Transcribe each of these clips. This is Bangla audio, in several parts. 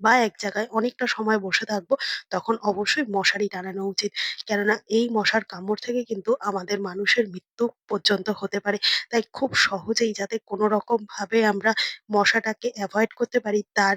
বা এক জায়গায় অনেকটা সময় বসে থাকব, তখন অবশ্যই মশারি টানানো উচিত। কেননা এই মশার কামড় থেকে কিন্তু আমাদের মানুষের মৃত্যু পর্যন্ত হতে পারে। তাই খুব সহজেই যাতে কোনো রকম ভাবে আমরা মশাটাকে এভয়েড করতে পারি তার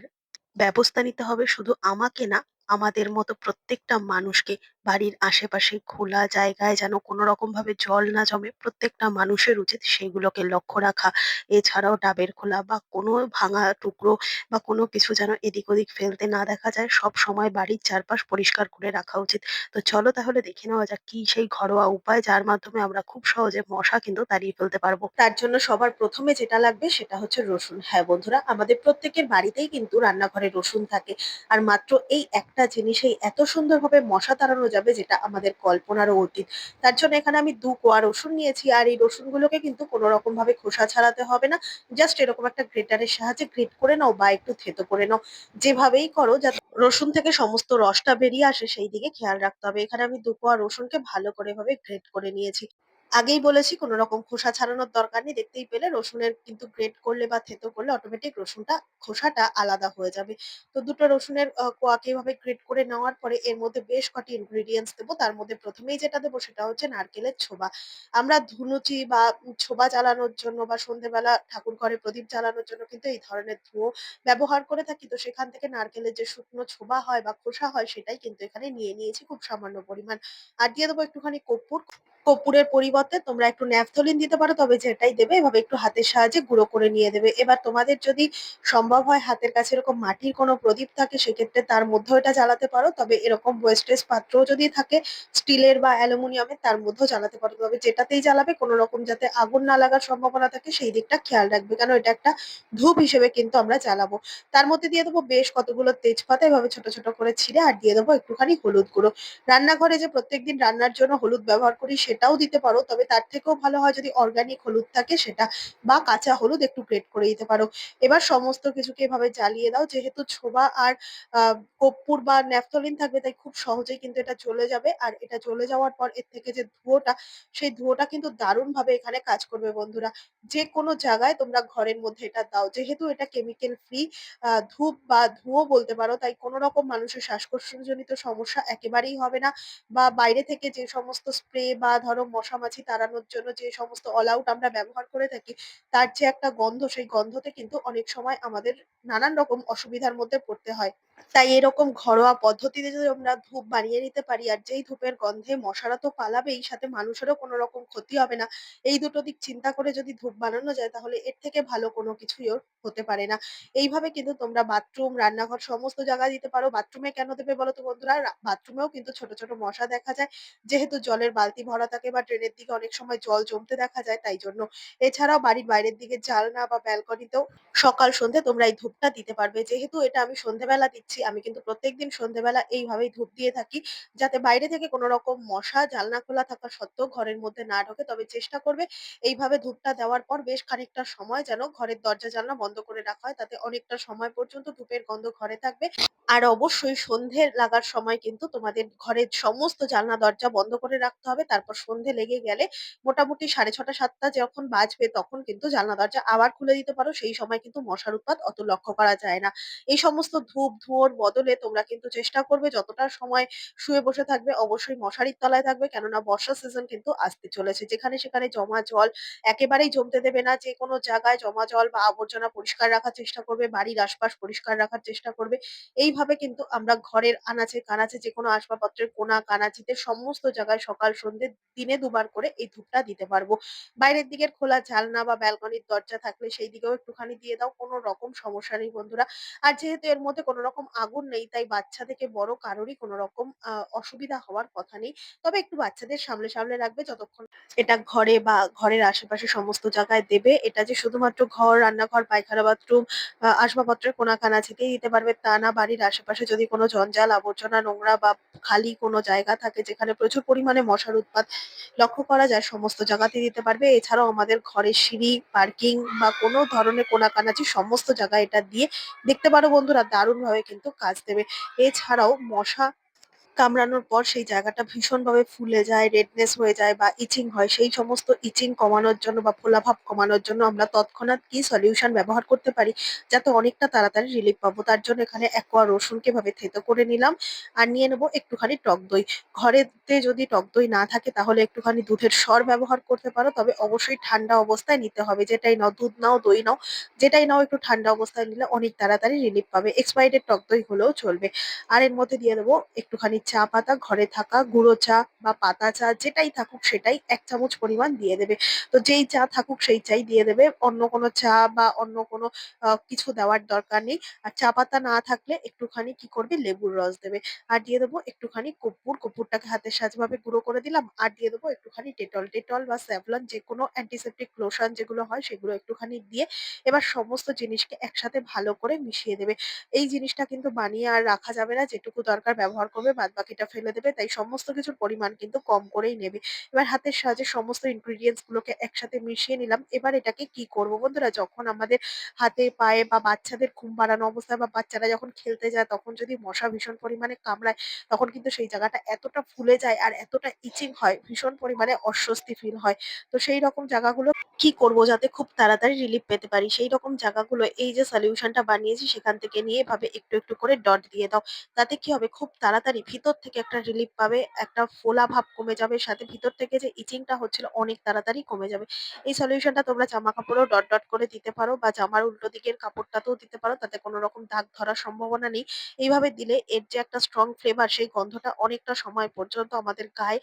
ব্যবস্থা নিতে হবে শুধু আমাকে না, আমাদের মতো প্রত্যেকটা মানুষকে। বাড়ির আশেপাশে খোলা জায়গায় যেন কোনো রকমভাবে জল না জমে, প্রত্যেকটা মানুষের উচিত সেগুলোকে লক্ষ্য রাখা। এছাড়াও ডাবের খোলা বা কোনো ভাঙা টুকরো বা কোনো কিছু যেন এদিক ওদিক ফেলতে না দেখা যায়। সবসময় বাড়ির চারপাশ পরিষ্কার করে রাখা উচিত। তো চলো তাহলে দেখে নেওয়া যাক কি সেই ঘরোয়া উপায় যার মাধ্যমে আমরা খুব সহজে মশা কিন্তু তাড়িয়ে ফেলতে পারব। তার জন্য সবার প্রথমে যেটা লাগবে সেটা হচ্ছে রসুন। হ্যাঁ বন্ধুরা, আমাদের প্রত্যেকের বাড়িতেই কিন্তু রান্নাঘরে রসুন থাকে। আর মাত্র এই একটা জিনিসেই এত সুন্দরভাবে মশা তাড়ানো যাবে যেটা আমাদের কল্পনারও অতীত। তার জন্য এখানে আমি ২ কোয়া রসুন নিয়েছি আর এই রসুনগুলোকে কিন্তু কোনো রকমভাবে খোসা ছাড়াতে হবে না। জাস্ট এরকম একটা গ্রেটারের সাহায্যে গ্রেট করে নাও বা একটু থেতো করে নাও। যেভাবেই করো যাতে রসুন থেকে সমস্ত রসটা বেরিয়ে আসে সেই দিকে খেয়াল রাখতে হবে। এখানে আমি ২ কোয়া রসুনকে ভালো করে ভাবে গ্রেট করে নিয়েছি। আগেই বলেছি, কোনো রকম খোসা ছাড়ানোর দরকার নেই। দেখতেই পেলে রসুনের কিন্তু গ্রেট করলে বা থেঁতো করলে অটোমেটিক রসুনটা, খোসাটা আলাদা হয়ে যাবে। তো দুটো রসুনের কোয়াকে এভাবে গ্রেট করে নেওয়ার পরে এর মধ্যে বেশ কটি ইনগ্রিডিয়েন্টস দেবো। তার মধ্যে ১ম এই যেটা দেবো সেটা হচ্ছে নারকেলের ছোবা। আমরা ধুনুচি বা ছোবা জ্বালানোর জন্য বা সন্ধ্যেবেলা ঠাকুর ঘরে প্রদীপ জ্বালানোর জন্য কিন্তু এই ধরনের ধুঁয়ো ব্যবহার করে থাকি। তো সেখান থেকে নারকেলের যে শুকনো ছোবা হয় বা খোসা হয় সেটাই কিন্তু এখানে নিয়ে নিয়েছি খুব সামান্য পরিমাণ। আর দিয়ে দেবো একটুখানি কর্পূর। কর্পূরের পরিবর্তে তোমরা একটু ন্যাপথলিন দিতে পারো তবে যেটাই দেবে এভাবে একটু হাতের সাহায্যে গুঁড়ো করে নিয়ে দেবে। এবার তোমাদের যদি সম্ভব হয় হাতের কাছে এরকম মাটির কোনো প্রদীপ থাকে সেক্ষেত্রে তার মধ্যেও এটা জ্বালাতে পারো। তবে এরকম ওয়েস্টেজ পাত্রও যদি থাকে স্টিলের বা অ্যালুমিনিয়ামের তার মধ্যেও জ্বালাতে পারো। তবে যেটাতেই জ্বালাবে কোনো রকম যাতে আগুন না লাগার সম্ভাবনা থাকে সেই দিকটা খেয়াল রাখবে। কেন এটা একটা ধূপ হিসেবে কিন্তু আমরা জ্বালাবো। তার মধ্যে দিয়ে দেবো বেশ কতগুলো তেজপাতা এভাবে ছোট, ছোট করে ছিঁড়ে আর দিয়ে দেবো একটুখানি হলুদ গুঁড়ো। রান্নাঘরে যে প্রত্যেকদিন রান্নার জন্য হলুদ ব্যবহার করি সেটাও দিতে পারো। তবে তার থেকেও ভালো হয় যদি অর্গানিক হলুদ থাকে সেটা বা কাঁচা হলুদ একটু গ্রেট করে দিতে পারো। এবার সমস্ত কিছুকে এভাবে জ্বালিয়ে দাও। যেহেতু ছোবা আর কর্পূর বা ন্যাপথলিন থাকবে তাই খুব সহজেই কিন্তু এটা চলে যাবে। আর এটা চলে যাওয়ার পর এর থেকে যে ধুঁয়োটা, সেই ধুঁয়োটা কিন্তু দারুণভাবে এখানে কাজ করবে বন্ধুরা। যেকোনো জায়গায় তোমরা ঘরের মধ্যে এটা দাও। যেহেতু এটা কেমিক্যাল ফ্রি ধূপ বা ধুঁয়ো বলতে পারো তাই কোনো রকম মানুষের শ্বাসকষ্টজনিত সমস্যা একেবারেই হবে না। বা বাইরে থেকে যে সমস্ত স্প্রে বা ধরো মশামাছি তাড়ানোর জন্য যে সমস্ত অল আউট আমরা ব্যবহার করে থাকি, তার যে একটা গন্ধ সেই গন্ধতে কিন্তু অনেক সময় আমাদের নানান রকম অসুবিধার মধ্যে পড়তে হয়। তাই এরকম ঘরোয়া পদ্ধতিতে যদি আমরা ধূপ বানিয়ে নিতে পারি আর যেই ধূপের গন্ধে মশারা তো পালাবেই সাথে মানুষেরও কোনো রকম ক্ষতি হবে না। এই দুটো দিক চিন্তা করে যদি ধূপ বানানো যায় তাহলে এর থেকে ভালো কোনো কিছুই হতে পারে না। এইভাবে কিন্তু তোমরা বাথরুম, রান্নাঘর সমস্ত জায়গায় দিতে পারো। বাথরুমে কেন দেবে বলো তো বন্ধুরা? বাথরুমেও কিন্তু ছোট, ছোট মশা দেখা যায়। যেহেতু জলের বালতি ভরা থাকে বা ড্রেনের দিকে অনেক সময় জল জমতে দেখা যায় তাই জন্য। এছাড়াও বাড়ির বাইরের দিকে জালনা বা ব্যালকনিতেও সকাল সন্ধ্যে তোমরা এই ধূপটা দিতে পারবে। যেহেতু এটা আমি সন্ধ্যেবেলা দিচ্ছি, আমি কিন্তু প্রত্যেকদিন সন্ধ্যেবেলা এইভাবেই ধূপ দিয়ে থাকি। যাতে বাইরে থেকে কোনো রকম মশা জালনা খোলা থাকা সত্ত্বেও ঘরের মধ্যে না ঢোকে। তবে চেষ্টা করবে এইভাবে ধূপটা দেওয়ার পর বেশ খানিকটা সময় যেন ঘরের দরজা জানলা বন্ধ করে রাখা হয়। তাতে অনেকটা সময় পর্যন্ত ধূপের গন্ধ ঘরে থাকবে। আর অবশ্যই সন্ধে লাগার সময় কিন্তু তোমাদের ঘরের সমস্ত জানলা, দরজা বন্ধ করে রাখতে হবে। তারপর সন্ধে লেগে গেলে মোটামুটি ৬:৩০ ৭টা যখন বাজবে তখন কিন্তু জানলা, দরজা আবার খুলে দিতে পারো। সেই সময় কিন্তু মশার উৎপাত অত লক্ষ্য করা যায় না। এই সমস্ত ধূপ, ধুঁয়োর বদলে তোমরা কিন্তু চেষ্টা করবে যতটা সময় শুয়ে বসে থাকবে অবশ্যই মশারির তলায় থাকবে। কেননা বর্ষার সিজন কিন্তু আসতে চলেছে। যেখানে সেখানে জমা জল একেবারেই জমতে দেবে না। যে কোনো জায়গায় জমা জল বা আবর্জনা পরিষ্কার রাখার চেষ্টা করবে। বাড়ির আশপাশ পরিষ্কার রাখার চেষ্টা করবে। এইভাবে কিন্তু আমরা ঘরের আনাচে-কানাচে যেকোনো আসবাবপত্রের কোনা-কানাচিতে সমস্ত জায়গায় সকাল সন্ধ্যে দিনে দুবার করে এই ধূপটা দিতে পারব। বাইরের দিকের খোলা জালনা বা ব্যালকনির দরজা থাকলে সেই দিকেও একটুখানি দিয়ে দাও। কোনো রকম সমস্যা নেই বন্ধুরা। আর যেহেতু এর মধ্যে কোনো রকম আগুন নেই তাই বাচ্চা থেকে বড় কারোরই কোনো রকম অসুবিধা হওয়ার কথা নেই। তবে একটু বাচ্চাদের সামলে, সামলে রাখবে যতক্ষণ এটা ঘরে বা ঘরের আশেপাশে সমস্ত জায়গায় দেবে। এটা যে শুধুমাত্র ঘর, রান্নাঘর, পায়খানা, বাথরুম আসবাবপত্রের কোনা-কানাচিতেই দিতে পারবে তা না। বাড়ির আশেপাশে যদি কোনো জঞ্জাল, আবর্জনা, নোংরা বা খালি কোনো জায়গা থাকে যেখানে প্রচুর পরিমাণে মশার উৎপাত লক্ষ্য করা যায় সমস্ত জায়গাতে দিতে পারবে। এছাড়াও আমাদের ঘরের সিঁড়ি, পার্কিং বা কোনো ধরনের কোনা-কানাচি সমস্ত জায়গায় এটা দিয়ে দেখতে পারো বন্ধুরা দারুণভাবে কিন্তু কাজ দেবে। এছাড়াও মশা কামড়ানোর পর সেই জায়গাটা ভীষণভাবে ফুলে যায়, রেডনেস হয়ে যায় বা ইচিং হয়। সেই সমস্ত ইচিং কমানোর জন্য বা ফোলাভাব কমানোর জন্য আমরা তৎক্ষণাৎ কি সলিউশন ব্যবহার করতে পারি যাতে অনেকটা তাড়াতাড়ি রিলিফ পাবো। তার জন্য এখানে ১ কোয়া রসুনকে ভাবে থেঁতো করে নিলাম আর নিয়ে নেব একটুখানি টক দই। ঘরেতে যদি টক দই না থাকে তাহলে একটুখানি দুধের সর ব্যবহার করতে পারো। তবে অবশ্যই ঠান্ডা অবস্থায় নিতে হবে। যেটাই নাও দুধ নাও, দই নাও যেটাই নাও একটু ঠান্ডা অবস্থায় নিলে অনেক তাড়াতাড়ি রিলিফ পাবে। এক্সপায়ারি টক দই হলেও চলবে। আর এর মধ্যে দিয়ে দেবো একটুখানি চা পাতা ঘরে থাকা গুঁড়ো চা বা পাতা চা যেটাই থাকুক সেটাই এক চামচ পরিমাণ দিয়ে দেবে। তো যেই চা থাকুক সেই চাই দিয়ে দেবে। অন্য কোনো চা বা অন্য কোনো কিছু দেওয়ার দরকার নেই। আর চা পাতা না থাকলে একটুখানি কি করবে লেবুর রস দেবে। আর দিয়ে দেবো একটুখানি কর্পূর, কর্পূরটাকে হাতের সাহায্যে গুঁড়ো করে দিলাম। আর দিয়ে দেবো একটুখানি ডেটল। ডেটল বা স্যাভলন যেকোনো অ্যান্টিসেপ্টিক লোশন যেগুলো হয় সেগুলো একটুখানি দিয়ে এবার সমস্ত জিনিসকে একসাথে ভালো করে মিশিয়ে দেবে। এই জিনিসটা কিন্তু বানিয়ে আর রাখা যাবে না। যেটুকু দরকার ব্যবহার করবে বাদবাকিটা ফেলে দেবে। তাই সমস্ত কিছুর পরিমাণ কিন্তু কম করেই নেবে। এবার হাতের সাহায্যে সমস্ত ingredients গুলোকে একসাথে মিশিয়ে নিলাম। এবার এটাকে কি করব বন্ধুরা যখন আমাদের হাতে, পায়ে বা বাচ্চাদের ঘুম পাড়ানো অবস্থায় বা বাচ্চারা যখন খেলতে যায় তখন যদি মশা ভীষণ পরিমাণে কামড়ায় তখন কিন্তু সেই জায়গাটা এতটা ফুলে যায় আর এতটা ইচিং হয় ভীষণ পরিমাণে অস্বস্তি ফিল হয়। তো সেই রকম জায়গাগুলো কি করব যাতে খুব তাড়াতাড়ি রিলিফ পেতে পারি সেই রকম জায়গাগুলো এই যে সলিউশনটা বানিয়েছি সেখান থেকে নিয়ে এভাবে একটু, একটু করে ডট দিয়ে দাও। তাতে কি হবে খুব তাড়াতাড়ি ভিতর থেকে একটা রিলিফ পাবে, একটা ফোলা ভাব কমে যাবে, সাথে ভিতর থেকে যে ইচিংটা হচ্ছিল অনেক তাড়াতাড়ি কমে যাবে। এই সলিউশনটা তোমরা জামা কাপড়েও ডট, ডট করে দিতে পারো বা জামার উল্টো দিকের কাপড়টাতেও দিতে পারো তাতে কোনো রকম দাগ ধরার সম্ভাবনা নেই। এইভাবে দিলে এর যে একটা স্ট্রং ফ্লেভার সেই গন্ধটা অনেকটা সময় পর্যন্ত আমাদের গায়ে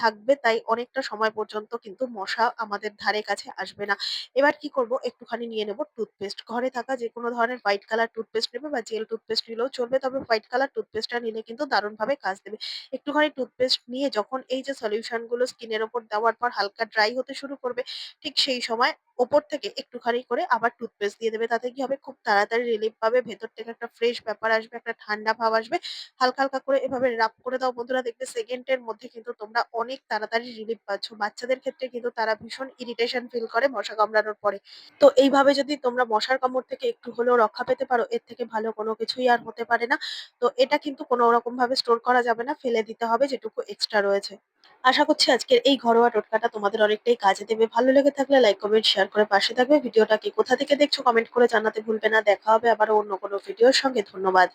থাকবে তাই অনেকটা সময় পর্যন্ত কিন্তু মশা আমাদের ধারে কাছে আসবে না। এবার কি করব একটুখানি নিয়ে নেব টুথপেস্ট। ঘরে থাকা যেকোনো ধরনের হোয়াইট কালার টুথপেস্ট নেবে বা জেল টুথপেস্ট নিলেও চলবে। তবে হোয়াইট কালার টুথপেস্টটা নিলে কিন্তু দারুণভাবে কাজ দেবে। একটুখানি টুথপেস্ট নিয়ে যখন এই যে সলিউশনগুলো স্কিনের ওপর দেওয়ার পর হালকা ড্রাই হতে শুরু করবে, ঠিক সেই সময় ওপর থেকে একটুখানি করে আবার টুথপেস্ট দিয়ে দেবে। তাতে কি হবে খুব তাড়াতাড়ি রিলিফ পাবে। ভেতর থেকে একটা ফ্রেশ ব্যাপার আসবে, একটা ঠান্ডা ভাব আসবে। হালকা, হালকা করে এভাবে রাব করে দাও বন্ধুরা দেখবে সেকেন্ডের মধ্যে কিন্তু তোমরা অনেক তাড়াতাড়ি রিলিফ পাচ্ছ। বাচ্চাদের ক্ষেত্রে কিন্তু তারা ভীষণ ইরিটেশন ফিল করে মশা কামড়ানোর পরে। তো এইভাবে যদি তোমরা মশার কামড় থেকে একটু হলেও রক্ষা পেতে পারো এর থেকে ভালো কোনো কিছুই আর হতে পারে না। তো এটা কিন্তু কোনো রকম ভাবে স্টোর করা যাবে না, ফেলে দিতে হবে যেটুকু এক্সট্রা রয়েছে। আশা করছি আজকের এই ঘরোয়া টোটকাটা তোমাদের অনেকটাই কাজে দেবে। ভালো লেগে থাকলে লাইক, কমেন্ট, শেয়ার করে পাশে থাকবে। ভিডিওটাকে কোথা থেকে দেখছ কমেন্ট করে জানাতে ভুলবে না। দেখা হবে আবার অন্য কোনো ভিডিওর সঙ্গে। ধন্যবাদ।